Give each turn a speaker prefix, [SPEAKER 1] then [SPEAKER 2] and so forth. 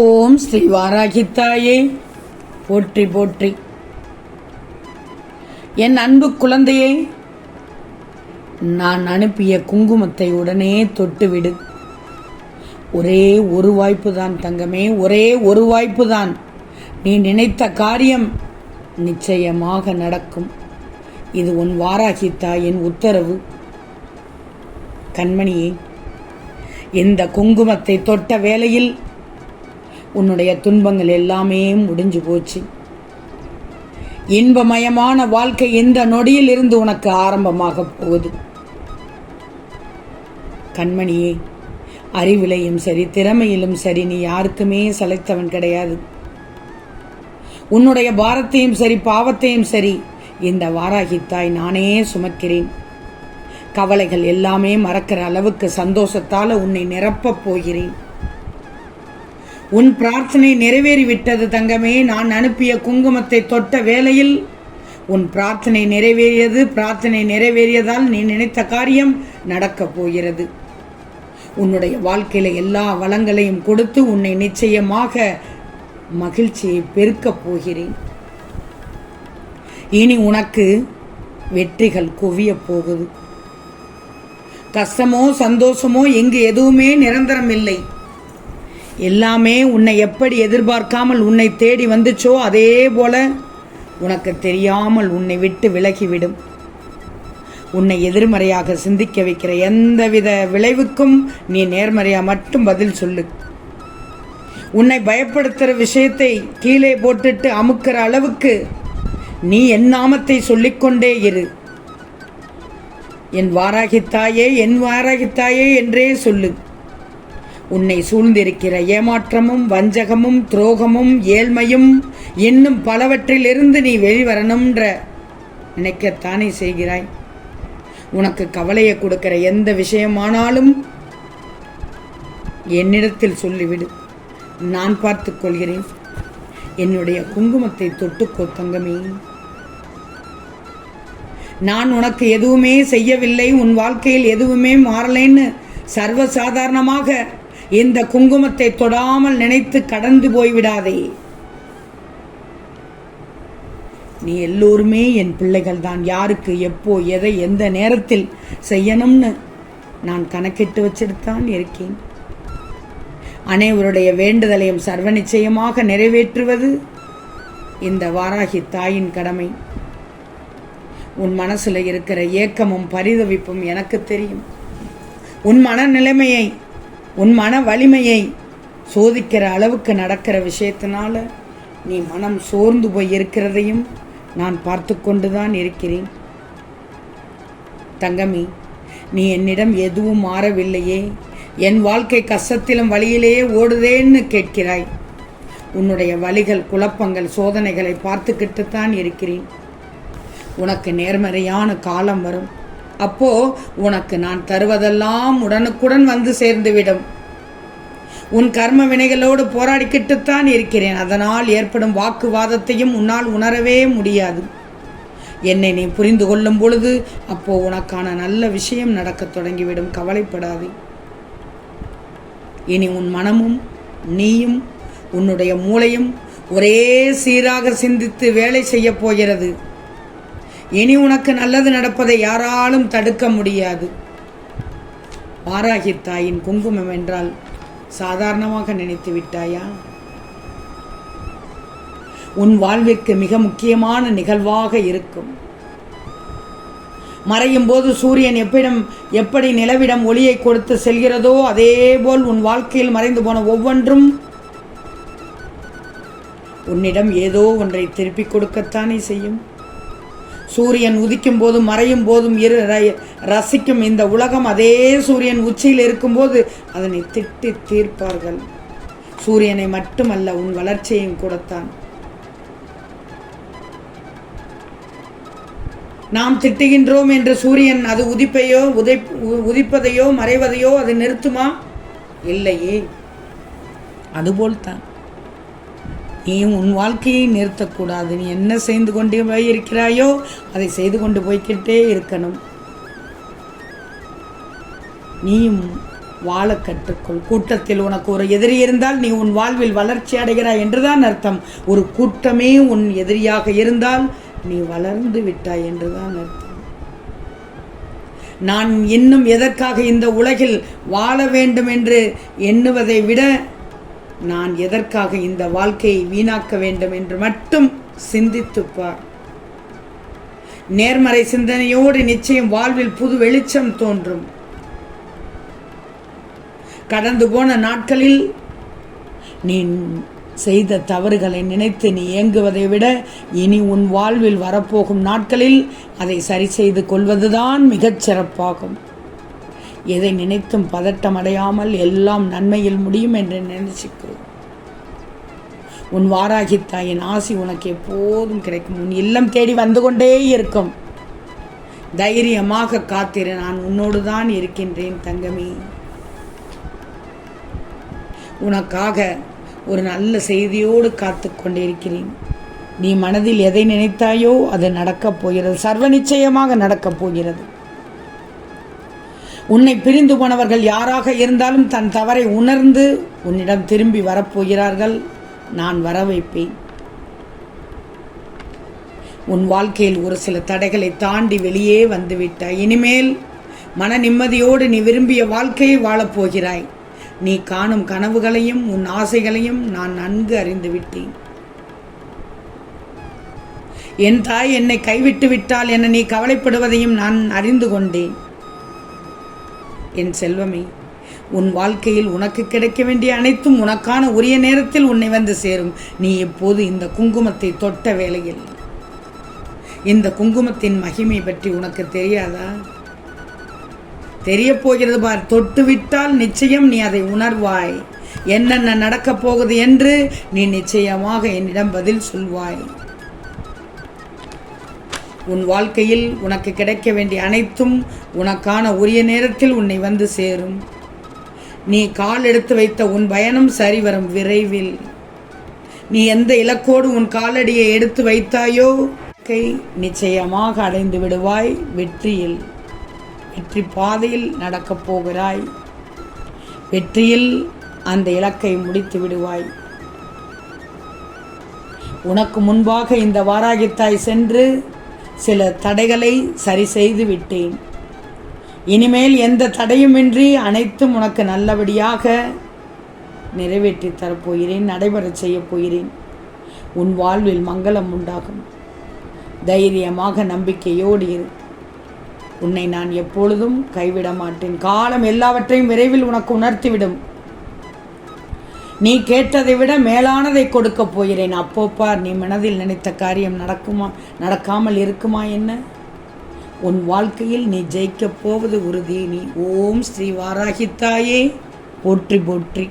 [SPEAKER 1] ஓம் ஸ்ரீ வாராகித்தாயே. போற்றி போற்றி. என் அன்பு குழந்தையே நான் அனுப்பிய குங்குமத்தை உடனே தொட்டுவிடு. ஒரே ஒரு வாய்ப்பு தான் தங்கமே ஒரே ஒரு வாய்ப்பு தான் நீ நினைத்த காரியம் நிச்சயமாக நடக்கும். இது உன் வாராகி தாயின் உத்தரவு. கண்மணியே இந்த குங்குமத்தை தொட்ட வேளையில் உன்னுடைய துன்பங்கள் எல்லாமே முடிஞ்சு போச்சு. இன்பமயமான வாழ்க்கை இந்த நொடியில் இருந்து உனக்கு ஆரம்பமாக போகுது? கண்மணியே அறிவிலையும் சரி திறமையிலும் சரி நீ யாருக்குமே சலைத்தவன் கிடையாது. உன்னுடைய பாரத்தையும் சரி பாவத்தையும் சரி இந்த வாராகித்தாய் நானே சுமக்கிறேன். கவலைகள் எல்லாமே மறக்கிற அளவுக்கு சந்தோஷத்தால உன்னை நிரப்பப் போகிறேன். உன் பிரார்த்தனை நிறைவேறிவிட்டது தங்கமே. நான் அனுப்பிய குங்குமத்தை தொட்ட வேளையில் உன் பிரார்த்தனை நிறைவேறியது. பிரார்த்தனை நிறைவேறியதால் நீ நினைத்த காரியம் நடக்கப் போகிறது. உன்னுடைய வாழ்க்கையில் எல்லா வளங்களையும் கொடுத்து உன்னை நிச்சயமாக மகிழ்ச்சியை பெருக்கப் போகிறேன். இனி உனக்கு வெற்றிகள் குவியப் போகுது. கஷ்டமோ சந்தோஷமோ எங்கு எதுவுமே நிரந்தரம் இல்லை எல்லாமே உன்னை எப்படி எதிர்பார்க்காமல் உன்னை தேடி வந்துச்சோ அதே போல உனக்கு தெரியாமல் உன்னை விட்டு விலகிவிடும். உன்னை எதிர்மறையாக சிந்திக்க வைக்கிற எந்தவித விளைவுக்கும் நீ நேர்மறையா மட்டும் பதில் சொல்லு. உன்னை பயப்படுத்துகிற விஷயத்தை கீழே போட்டுட்டு அமுக்கிற அளவுக்கு நீ என் நாமத்தை சொல்லிக்கொண்டே இரு. என் வாராகித்தாயே என் வாராகித்தாயே என்றே சொல்லு. உன்னை சூழ்ந்திருக்கிற ஏமாற்றமும் வஞ்சகமும் துரோகமும் ஏழ்மையும் இன்னும் பலவற்றிலிருந்து நீ வெளிவரணும்ன்ற நினைக்கத்தானே செய்கிறாய்? உனக்கு கவலையை கொடுக்கிற எந்த விஷயமானாலும் என்னிடத்தில் சொல்லிவிடு. நான் பார்த்துக் கொள்கிறேன். என்னுடைய குங்குமத்தை தொட்டுக்கோ தங்கமே. நான் உனக்கு எதுவுமே செய்யவில்லை. உன் வாழ்க்கையில் எதுவுமே மாறலைன்னு சர்வசாதாரணமாக இந்த குங்குமத்தை தொடாமல் நினைத்து கடந்து போய்விடாதே. நீ எல்லோருமே என் பிள்ளைகள் தான் யாருக்கு எப்போ எதை எந்த நேரத்தில் செய்யணும்னு நான் கணக்கிட்டு வச்சிருத்தான் இருக்கேன். அனைவருடைய வேண்டுதலையும் சர்வ நிச்சயமாக நிறைவேற்றுவது இந்த வாராகி தாயின் கடமை. உன் மனசுல இருக்கிற ஏக்கமும் பரிதவிப்பும் எனக்கு தெரியும். உன் மன நிலைமையை உன் மன வலிமையை சோதிக்கிற அளவுக்கு நடக்கிற விஷயத்தினால நீ மனம் சோர்ந்து போய் இருக்கிறதையும் நான் பார்த்து கொண்டுதான் இருக்கிறேன். தங்கமி நீ என்னிடம் எதுவும் மாறவில்லையே. என் வாழ்க்கை கஷ்டத்திலும் வழியிலேயே ஓடுதேன்னு கேட்கிறாய். உன்னுடைய வழிகள் குழப்பங்கள் சோதனைகளை பார்த்துக்கிட்டு தான் இருக்கிறேன். உனக்கு நேர்மறையான காலம் வரும். அப்போ உனக்கு நான் தருவதெல்லாம் உடனுக்குடன் வந்து சேர்ந்துவிடும். உன் கர்ம வினைகளோடு போராடிக்கிட்டுத்தான் இருக்கிறேன். அதனால் ஏற்படும் வாக்குவாதத்தையும் உன்னால் உணரவே முடியாது. என்னை நீ புரிந்து கொள்ளும் பொழுது அப்போ உனக்கான நல்ல விஷயம் நடக்கத் தொடங்கிவிடும். கவலைப்படாதே. இனி உன் மனமும் நீயும் உன்னுடைய மூளையும் ஒரே சீராக சிந்தித்து வேலை செய்யப் போகிறது. இனி உனக்கு நல்லது நடப்பதை யாராலும் தடுக்க முடியாது. வாராகி தாயின் குங்குமம் என்றால் சாதாரணமாக நினைத்து விட்டாயா? உன் வாழ்விற்கு மிக முக்கியமான நிகழ்வாக இருக்கும். மறையும் போது சூரியன் எப்பிடம் எப்படி நிலவிடம் ஒளியை கொடுத்து செல்கிறதோ அதேபோல் உன் வாழ்க்கையில் மறைந்து போன ஒவ்வொன்றும் உன்னிடம் ஏதோ ஒன்றை திருப்பிக் கொடுக்கத்தானே செய்யும். சூரியன் உதிக்கும் போதும் மறையும் போதும் இரு ர- ரசிக்கும் இந்த உலகம். அதே சூரியன் உச்சியில் இருக்கும்போது அதனை திட்டி தீர்ப்பார்கள். சூரியனை மட்டுமல்ல உன் வளர்ச்சியையும் கூடத்தான். நாம் திட்டுகின்றோம் என்று சூரியன் அது உதிப்பையோ உதை உ- உதிப்பதையோ மறைவதையோ அது நிறுத்துமா? இல்லையே. அதுபோல்தான். நீ உன் வாழ்க்கையை நிறுத்தக்கூடாது. நீ என்ன செய்து கொண்டே போய் இருக்கிறாயோ அதை செய்து கொண்டு போய்க்கிட்டே இருக்கணும். நீயும் வாழ கற்றுக்கொள். கூட்டத்தில் உனக்கு ஒரு எதிரி இருந்தால் நீ உன் வாழ்வில் வளர்ச்சி அடைகிறாய் என்றுதான் அர்த்தம். ஒரு கூட்டமே உன் எதிரியாக இருந்தால் நீ வளர்ந்து விட்டாய் என்றுதான் அர்த்தம். நான் இன்னும் எதற்காக இந்த உலகில் வாழ வேண்டும் என்று எண்ணுவதை விட நான் எதற்காக இந்த வாழ்க்கையை வீணாக்க வேண்டும் என்று மட்டும் சிந்தித்துப்பார் நேர்மறை சிந்தனையோடு நிச்சயம் வாழ்வில் புது வெளிச்சம் தோன்றும். கடந்து போன நாட்களில் நீ செய்த தவறுகளை நினைத்து நீ இயங்குவதை விட இனி உன் வாழ்வில் வரப்போகும் நாட்களில் அதை சரி செய்து கொள்வதுதான் மிகச் சிறப்பாகும். எதை நினைத்தும் பதட்டம் அடையாமல் எல்லாம் நன்மையில் முடியும் என்று நினைச்சுக்கோ உன் வாராகி தாயின் ஆசி உனக்கு எப்போதும் கிடைக்கும். உன் இல்லம் தேடி வந்து கொண்டே இருக்கும். தைரியமாக காத்திரு நான் உன்னோடு தான் இருக்கின்றேன் தங்கமே. உனக்காக ஒரு நல்ல செய்தியோடு காத்து கொண்டிருக்கிறேன். நீ மனதில் எதை நினைத்தாயோ அது நடக்கப் போகிறது. சர்வ நிச்சயமாக நடக்கப் போகிறது. உன்னை பிரிந்து போனவர்கள் யாராக இருந்தாலும் தன் தவறை உணர்ந்து உன்னிடம் திரும்பி வரப்போகிறார்கள். நான் வர வைப்பேன். உன் வாழ்க்கையில் ஒரு சில தடைகளை தாண்டி வெளியே வந்துவிட்டாய். இனிமேல் மன நிம்மதியோடு நீ விரும்பிய வாழ்க்கையை வாழப்போகிறாய் நீ காணும் கனவுகளையும் உன் ஆசைகளையும் நான் நன்கு அறிந்து விட்டேன். என் தாய் என்னை கைவிட்டு விட்டால் என நீ கவலைப்படுவதையும் நான் அறிந்து கொண்டேன். என் செல்வமே உன் வாழ்க்கையில் உனக்கு கிடைக்க வேண்டிய அனைத்தும் உனக்கான உரிய நேரத்தில் உன்னை வந்து சேரும். நீ இப்போது இந்த குங்குமத்தை தொட்ட வேளையில்? இந்த குங்குமத்தின் மகிமை பற்றி உனக்கு தெரியாதா? தெரிய போகிறது பார் தொட்டுவிட்டால் நிச்சயம் நீ அதை உணர்வாய். என்னென்ன நடக்கப் போகுது என்று நீ நிச்சயமாக என்னிடம் பதில் சொல்வாய். உன் வாழ்க்கையில் உனக்கு கிடைக்க வேண்டிய அனைத்தும் உனக்கான உரிய நேரத்தில் உன்னை வந்து சேரும். நீ கால் எடுத்து வைத்த உன் பயணம் சரிவரும் விரைவில். நீ எந்த இலக்கோடு உன் காலடியை எடுத்து வைத்தாயோ கை நிச்சயமாக அடைந்து விடுவாய் வெற்றியில். வெற்றி பாதையில் நடக்கப் போகிறாய். வெற்றியில் அந்த இலக்கை முடித்து விடுவாய். உனக்கு முன்பாக இந்த வாராகித்தாய் சென்று சில தடைகளை சரி செய்து விட்டேன். இனிமேல் எந்த தடையுமின்றி அனைத்தும் உனக்கு நல்லபடியாக நிறைவேற்றி தரப்போகிறேன் நடைபெறச் செய்யப் போகிறேன். உன் வாழ்வில் மங்களம் உண்டாகும். தைரியமாக நம்பிக்கையோடு இரு. உன்னை நான் எப்பொழுதும் கைவிட மாட்டேன் காலம் எல்லாவற்றையும் விரைவில் உனக்கு உணர்த்திவிடும். நீ கேட்டதை விட மேலானதை கொடுக்க போகிறேன். அப்போப்பார் நீ மனதில் நினைத்த காரியம் நடக்குமா நடக்காமல் இருக்குமா என்ன? உன் வாழ்க்கையில் நீ ஜெயிக்கப் போவது உறுதி. நீ ஓம் ஸ்ரீ வாராகித்தாயே. போற்றி போற்றி.